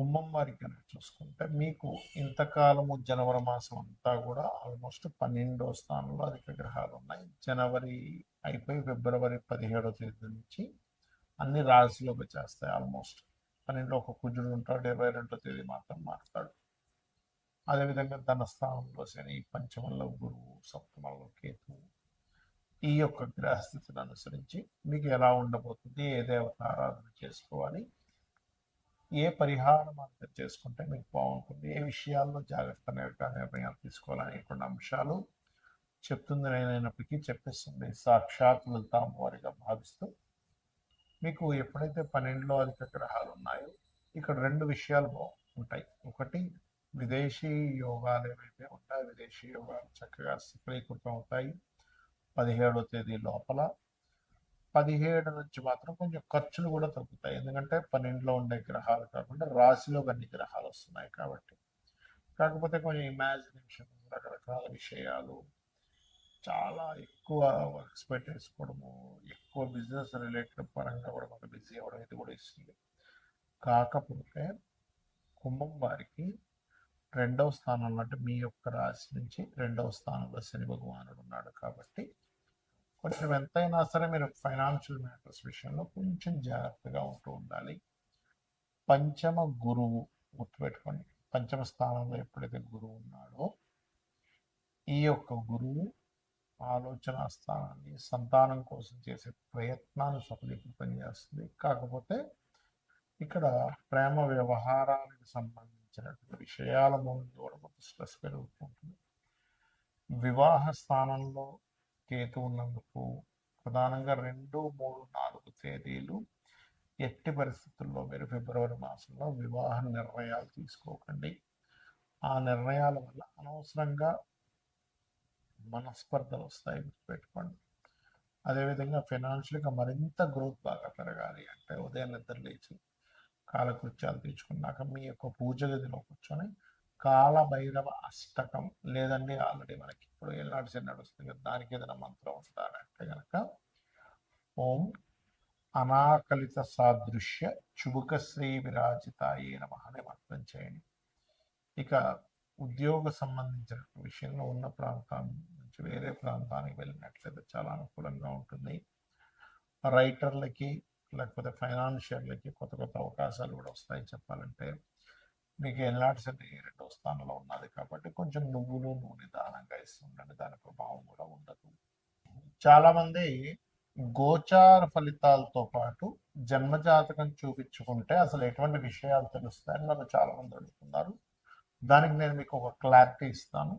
కుంభం వారికి కనుక చూసుకుంటే మీకు ఇంతకాలము జనవరి మాసం అంతా కూడా ఆల్మోస్ట్ పన్నెండో స్థానంలో అధిక గ్రహాలు ఉన్నాయి. జనవరి అయిపోయి ఫిబ్రవరి పదిహేడో తేదీ నుంచి అన్ని రాశిలోకి వచ్చేస్తాయి ఆల్మోస్ట్. పన్నెండో ఒక కుజుడు ఉంటాడు ఇరవై రెండో తేదీ మాత్రం మారుతాడు. అదేవిధంగా ధన స్థానంలో శని పంచమంలో గురువు సప్తమంలో కేతు ఈ యొక్క గ్రహస్థితిని అనుసరించి మీకు ఎలా ఉండబోతుంది ఏ దేవత ఆరాధన చేసుకోవాలి ఏ పరిహారం మార్గం చేసుకుంటే మీకు బాగుంటుంది? ఏ విషయాల్లో జాగ్రత్త నిర్ణయాలు తీసుకోవాలనేటువంటి అంశాలు చెప్తుంది నేనైనప్పటికీ చెప్పిస్తుంది. సాక్షాత్ వెళ్తాం వారిగా భావిస్తూ మీకు ఎప్పుడైతే పన్నెండులో అధిక గ్రహాలు ఉన్నాయో ఇక్కడ రెండు విషయాలు బాగుంటాయి ఉంటాయి. ఒకటి విదేశీ యోగాలు ఏవైతే ఉంటాయో విదేశీ యోగాలు చక్కగా సఫలీకృతం అవుతాయి. పదిహేడో తేదీ లోపల పదిహేడు నుంచి మాత్రం కొంచెం ఖర్చులు కూడా తగ్గుతాయి. ఎందుకంటే పన్నెండులో ఉండే గ్రహాలు కాకుండా రాశిలో అన్ని గ్రహాలు వస్తున్నాయి కాబట్టి. కాకపోతే కొంచెం ఇమాజినేషన్ రకరకాల విషయాలు చాలా ఎక్కువ వర్క్స్ పెట్టేసుకోవడము ఎక్కువ బిజినెస్ రిలేటెడ్ పరంగా కూడా మనకు బిజీ అవ్వడం ఇది కూడా ఇస్తుంది. కాకపోతే కుంభం వారికి రెండవ స్థానంలో అంటే మీ యొక్క రాశి నుంచి రెండవ స్థానంలో శని భగవానుడు ఉన్నాడు కాబట్టి కొంచెం ఎంతైనా సరే మీరు ఫైనాన్షియల్ మ్యాటర్స్ విషయంలో కొంచెం జాగ్రత్తగా ఉంటూ ఉండాలి. పంచమ గురువు గుర్తుపెట్టుకోండి. పంచమ స్థానంలో ఎప్పుడైతే గురువు ఉన్నాడో ఈ యొక్క గురువు ఆలోచన స్థానాన్ని సంతానం కోసం చేసే ప్రయత్నాన్ని సఫలీకృతం చేస్తుంది. కాకపోతే ఇక్కడ ప్రేమ వ్యవహారానికి సంబంధించినటువంటి విషయాల ముందు కూడా కొంత స్ట్రెస్ పెరుగుతుంటుంది వివాహ స్థానంలో కేతు ఉన్నందుకు ప్రధానంగా రెండు మూడు నాలుగు తేదీలు ఎట్టి పరిస్థితుల్లో మీరు ఫిబ్రవరి మాసంలో వివాహ నిర్ణయాలు తీసుకోకండి. ఆ నిర్ణయాల వల్ల అనవసరంగా మనస్పర్ధలు వస్తాయి గుర్తుపెట్టుకోండి. అదేవిధంగా ఫైనాన్షియల్గా మరింత గ్రోత్ బాగా పెరగాలి అంటే ఉదయం నిద్ర లేచి కాలకృత్యాలు తీర్చుకున్నాక మీ యొక్క పూజ గదిలో కూర్చొని కాల భైరవ అష్టకం లేదండి ఆల్రెడీ మనకి ఇప్పుడు ఏళ్ళనాడు శని నడుస్తుంది దానికి ఏదైనా మంత్రం ఉంటారంటే కనుక ఓం అనాకలిత సాదృశ్య చుబుక శ్రీ విరాజితాయే నమ అనే మంత్రం చేయండి. ఇక ఉద్యోగ సంబంధించిన విషయంలో ఉన్న ప్రాంతం నుంచి వేరే ప్రాంతానికి వెళ్ళినట్లయితే చాలా అనుకూలంగా ఉంటుంది. రైటర్లకి లేకపోతే ఫైనాన్షియర్లకి కొత్త కొత్త అవకాశాలు కూడా వస్తాయి చెప్పాలంటే మీకు ఎల్నాటి శని రెండో స్థానంలో ఉన్నది కాబట్టి కొంచెం నువ్వులు నూనె దానంగా ఇస్తుండండి. దాని ప్రభావం కూడా ఉండదు. చాలామంది గోచార ఫలితాలతో పాటు జన్మజాతకం చూపించుకుంటే అసలు ఎటువంటి విషయాలు తెలుస్తాయని నన్ను చాలామంది అడుగుతున్నారు. దానికి నేను మీకు ఒక క్లారిటీ ఇస్తాను.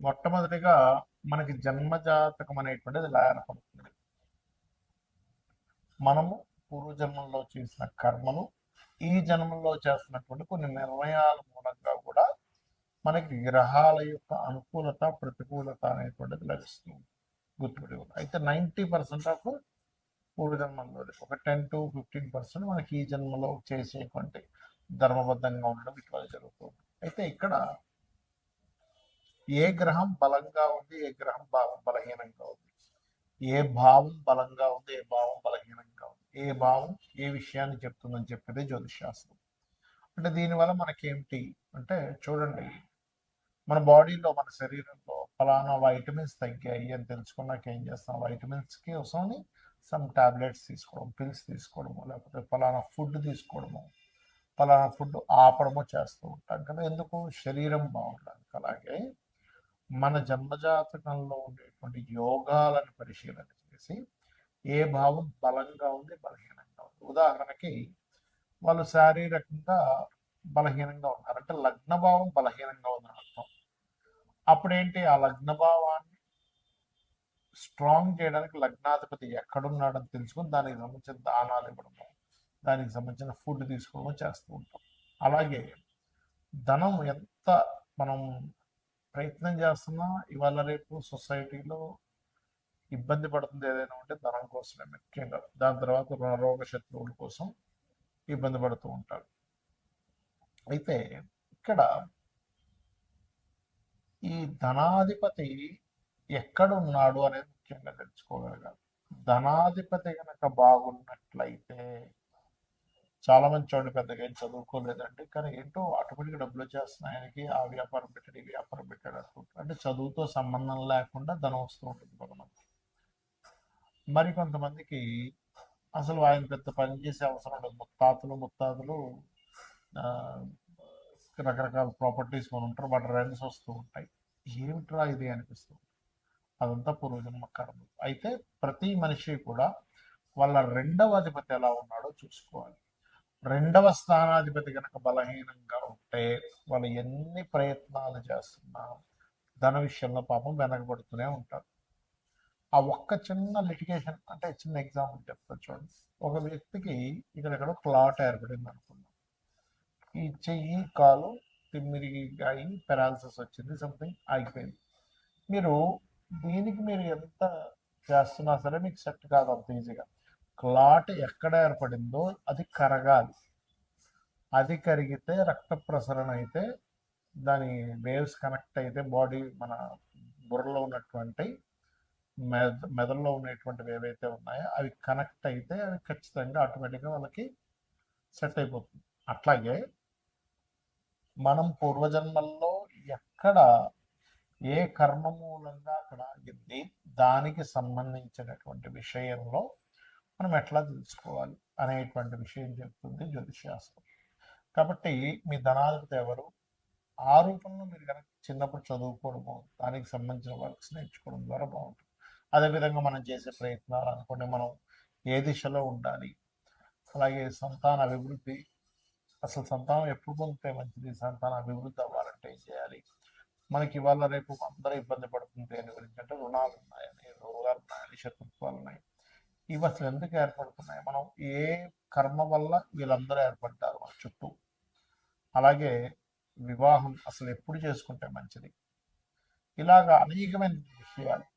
మొట్టమొదటిగా మనకి జన్మజాతకం అనేటువంటిది లాయనపడుతుంది మనము పూర్వజన్మల్లో చేసిన కర్మలు ఈ జన్మలో చేస్తున్నటువంటి కొన్ని నిర్ణయాల మూలంగా కూడా మనకి గ్రహాల యొక్క అనుకూలత ప్రతికూలత అనేటువంటిది లభిస్తుంది గుర్తుపడి అయితే నైంటీ పర్సెంట్ ఆఫ్ పూర్వజన్మంలో ఒక టెన్ టు ఫిఫ్టీన్ పర్సెంట్ మనకి ఈ జన్మలో చేసేటువంటి ధర్మబద్ధంగా ఉండడం ఇట్లా జరుగుతుంది అయితే ఇక్కడ ఏ గ్రహం బలంగా ఉంది ఏ గ్రహం బలహీనంగా ఉంది? ఏ భావం బలంగా ఉంది ఏ భావం బలహీనంగా ఏ భావం ఏ విషయాన్ని చెప్తుందని చెప్పేది జ్యోతిషాస్త్రం అంటే దీనివల్ల మనకేమిటి అంటే చూడండి మన బాడీలో మన శరీరంలో ఫలానా వైటమిన్స్ తగ్గాయి అని తెలుసుకున్నాక ఏం చేస్తాం? వైటమిన్స్కి అవసరం సమ్ టాబ్లెట్స్ తీసుకోవడం పిల్స్ తీసుకోవడము లేకపోతే ఫలానా ఫుడ్ తీసుకోవడము ఫలానా ఫుడ్ ఆపడము చేస్తూ ఉంటాం కదా. ఎందుకు? శరీరం బాగుండడానికి. అలాగే మన జన్మజాతకంలో ఉండేటువంటి యోగాలను పరిశీలన చేసి ఏ భావం బలంగా ఉంది బలహీనంగా ఉంది. ఉదాహరణకి వాళ్ళు శారీరకంగా బలహీనంగా ఉన్నారు. అంటే లగ్న భావం బలహీనంగా ఉందని అర్థం. అప్పుడేంటి? ఆ లగ్న భావాన్ని స్ట్రాంగ్ చేయడానికి లగ్నాధిపతి ఎక్కడున్నాడని తెలుసుకొని దానికి సంబంధించిన దానాలు ఇవ్వడము దానికి సంబంధించిన ఫుడ్ తీసుకోవడము చేస్తూ ఉంటాం. అలాగే ధనం ఎంత మనం ప్రయత్నం చేస్తున్నా ఇవాళ రేపు సొసైటీలో ఇబ్బంది పడుతుంది ఏదైనా ఉంటే ధనం కోసమే ముఖ్యంగా. దాని తర్వాత రుణరోగ శత్రువుల కోసం ఇబ్బంది పడుతూ ఉంటారు. అయితే ఇక్కడ ఈ ధనాధిపతి ఎక్కడ ఉన్నాడు అనేది ముఖ్యంగా తెలుసుకోగలగాలి. ధనాధిపతి కనుక బాగున్నట్లయితే చాలా మంది చూడండి పెద్దగా ఏం చదువుకోలేదండి. కానీ ఏంటో ఆటోమేటిక్గా డబ్బులు వచ్చేస్తున్నాయి ఆయనకి. ఆ వ్యాపారం పెట్టాడు ఈ వ్యాపారం పెట్టాడు అనుకుంటారు. అంటే చదువుతో సంబంధం లేకుండా ధనం వస్తూ ఉంటుంది కొంతమంది మరి కొంతమందికి అసలు ఆయన పెద్ద పని చేసే అవసరం ఉండదు. ముత్తాతలు ముత్తాతలు రకరకాల ప్రాపర్టీస్ కొని ఉంటారు వాటి రెంట్స్ వస్తూ ఉంటాయి. ఏమిట్రా ఇది అనిపిస్తుంది. అదంతా పూర్వజన్మ కర్మ. అయితే ప్రతి మనిషి కూడా వాళ్ళ రెండవ అధిపతి ఎలా ఉన్నాడో చూసుకోవాలి. రెండవ స్థానాధిపతి కనుక బలహీనంగా ఉంటే వాళ్ళు ఎన్ని ప్రయత్నాలు చేస్తున్నా ధన విషయంలో పాపం వెనకబడుతూనే ఉంటారు. ఆ ఒక్క చిన్న లిటిగేషన్ అంటే చిన్న ఎగ్జాంపుల్ చెప్తా చూడండి. ఒక వ్యక్తికి ఇక్కడ క్లాట్ ఏర్పడింది అనుకుందాం. ఈ చెయ్యి కాలు తిమ్మిరిగి అయి పెరాలసిస్ వచ్చింది సంథింగ్ ఆగిపోయింది. మీరు దీనికి మీరు ఎంత చేస్తున్నా సరే మీకు సెట్ కాదు అంత ఈజీగా క్లాట్ ఎక్కడ ఏర్పడిందో అది కరగాలి. అది కరిగితే రక్త ప్రసరణ అయితే దాని వేవ్స్ కనెక్ట్ అయితే బాడీ మన బుర్రలో ఉన్నటువంటి మెద మెదడులో ఉన్నటువంటివి ఏవైతే ఉన్నాయో అవి కనెక్ట్ అయితే అవి ఖచ్చితంగా ఆటోమేటిక్గా వాళ్ళకి సెట్ అయిపోతుంది. అట్లాగే మనం పూర్వజన్మల్లో ఎక్కడ ఏ కర్మ మూలంగా అక్కడ ఆగింది దానికి సంబంధించినటువంటి విషయంలో మనం ఎట్లా తెలుసుకోవాలి అనేటువంటి విషయం చెప్తుంది జ్యోతిషాస్త్రం కాబట్టి మీ ధనాధిపతి ఎవరు? ఆ రూపంలో మీరు కనుక చిన్నప్పుడు చదువుకోవడము దానికి సంబంధించిన వర్క్స్ నేర్చుకోవడం ద్వారా బాగుంటుంది. అదేవిధంగా మనం చేసే ప్రయత్నాలు అనుకోండి మనం ఏ దిశలో ఉండాలి? అలాగే సంతాన అభివృద్ధి అసలు సంతానం ఎప్పుడు పొందితే మంచిది? సంతాన అభివృద్ధి అవ్వాలంటే ఏం చేయాలి? మనకి ఇవాళ రేపు అందరూ ఇబ్బంది పడుతుంది దేని గురించి అంటే రుణాలు ఉన్నాయని రోగాలు ఉన్నాయని శత్రుత్వాలు ఉన్నాయి. ఇవి అసలు ఎందుకు ఏర్పడుతున్నాయి? మనం ఏ కర్మ వల్ల వీళ్ళందరూ ఏర్పడ్డారు మన చుట్టూ? అలాగే వివాహం అసలు ఎప్పుడు చేసుకుంటే మంచిది? ఇలాగా అనేకమైన విషయాలు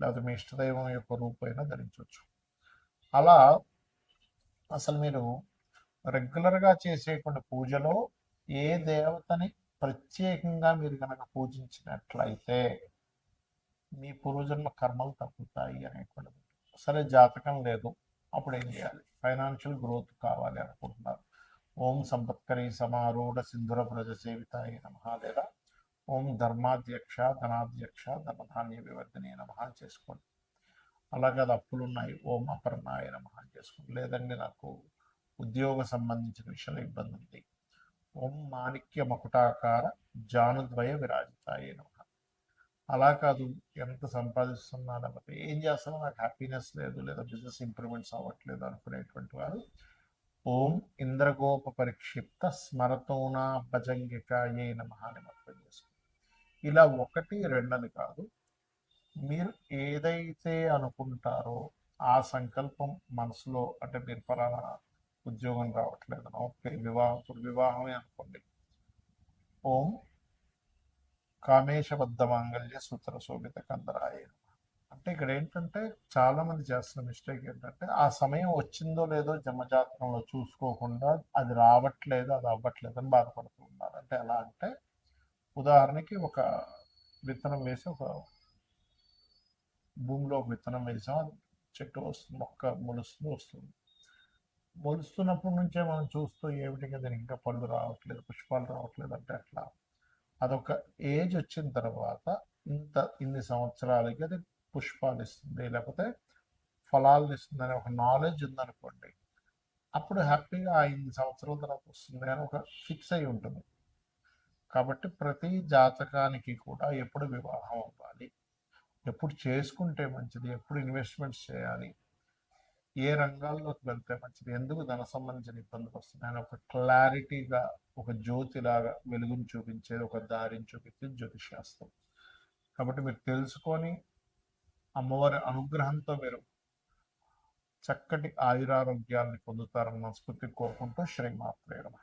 లేకపోతే మీ ఇష్టదైవం యొక్క రూపైనా ధరించవచ్చు. అలా అసలు మీరు రెగ్యులర్గా చేసేటువంటి పూజలో ఏ దేవతని ప్రత్యేకంగా మీరు కనుక పూజించినట్లయితే మీ పూర్వజన్మ కర్మలు తగ్గుతాయి అనేటువంటిది. సరే జాతకం లేదు. అప్పుడు ఏం చేయాలి? ఫైనాన్షియల్ గ్రోత్ కావాలి అనుకుంటున్నారు. ఓం సంపత్కరి సమారూఢ సింధుర ప్రజ సేవితాయ నమ లేదా ఓం ధర్మాధ్యక్ష ధనాధ్యక్ష ధనధాన్య వివర్ధనే నమ చేసుకోండి. అలాగే అది అప్పులున్నాయి. ఓం అపర్ణాయ నమ చేసుకోండి. లేదండి నాకు ఉద్యోగ సంబంధించిన విషయంలో ఇబ్బంది ఉంది. ఓం మాణిక్య మకుటాకార జానుద్వయ విరాజితాయ నమ. అలా కాదు ఎంత సంపాదిస్తున్నా లేకపోతే ఏం చేస్తానో నాకు హ్యాపీనెస్ లేదు లేదా బిజినెస్ ఇంప్రూవ్మెంట్స్ అవ్వట్లేదు అనుకునేటువంటి వారు ఓం ఇంద్రగోప పరిక్షిప్త స్మరతోనా భజంగికాయే నమ అని మొత్తం చేసుకోండి. ఇలా ఒకటి రెండని కాదు. మీరు ఏదైతే అనుకుంటారో ఆ సంకల్పం మనసులో అంటే మీరు ఫలానా ఉద్యోగం రావట్లేదనో ఓకే వివాహం ఇప్పుడు వివాహమే అనుకోండి. ఓం కామేశబద్ధ మాంగళ్య సూత్ర శోభిత కందరాయ అంటే ఇక్కడ ఏంటంటే చాలా మంది చేస్తున్న మిస్టేక్ ఏంటంటే ఆ సమయం వచ్చిందో లేదో జన్మజాతకంలో చూసుకోకుండా అది రావట్లేదు అది అవ్వట్లేదు అని బాధపడుతున్నారు అంటే ఎలా అంటే ఉదాహరణకి ఒక విత్తనం వేసి ఒక భూమిలో ఒక విత్తనం వేసాం చెట్టు వస్తుంది మొక్క మొలుస్తుంది వస్తుంది. మొలుస్తున్నప్పటి నుంచే మనం చూస్తూ ఏమిటి కదా ఇంకా పళ్ళు రావట్లేదు పుష్పాలు రావట్లేదు అంటే అట్లా. అదొక ఏజ్ వచ్చిన తర్వాత ఇంత ఇన్ని సంవత్సరాలకి అది పుష్పాలు ఇస్తుంది లేకపోతే ఫలాలు ఇస్తుంది అనే ఒక నాలెడ్జ్ ఉందనుకోండి అప్పుడు హ్యాపీగా ఇన్ని సంవత్సరాల తర్వాత వస్తుంది అని ఒక ఫిక్స్ అయి ఉంటుంది. కాబట్టి ప్రతి జాతకానికి కూడా ఎప్పుడు వివాహం అవ్వాలి. ఎప్పుడు చేసుకుంటే మంచిది ఎప్పుడు ఇన్వెస్ట్మెంట్స్ చేయాలి ఏ రంగాల్లోకి వెళ్తే మంచిది ఎందుకు ధన సంబంధించిన ఇబ్బందులు వస్తున్నాయి అని ఒక క్లారిటీగా ఒక జ్యోతిలాగా వెలుగుని చూపించేది ఒక దారిని చూపించేది జ్యోతిశాస్త్రం. కాబట్టి మీరు తెలుసుకొని అమ్మవారి అనుగ్రహంతో మీరు చక్కటి ఆయురారోగ్యాన్ని పొందుతారని మనస్ఫూర్తి కోరుకుంటూ శ్రీమాత్రేయడం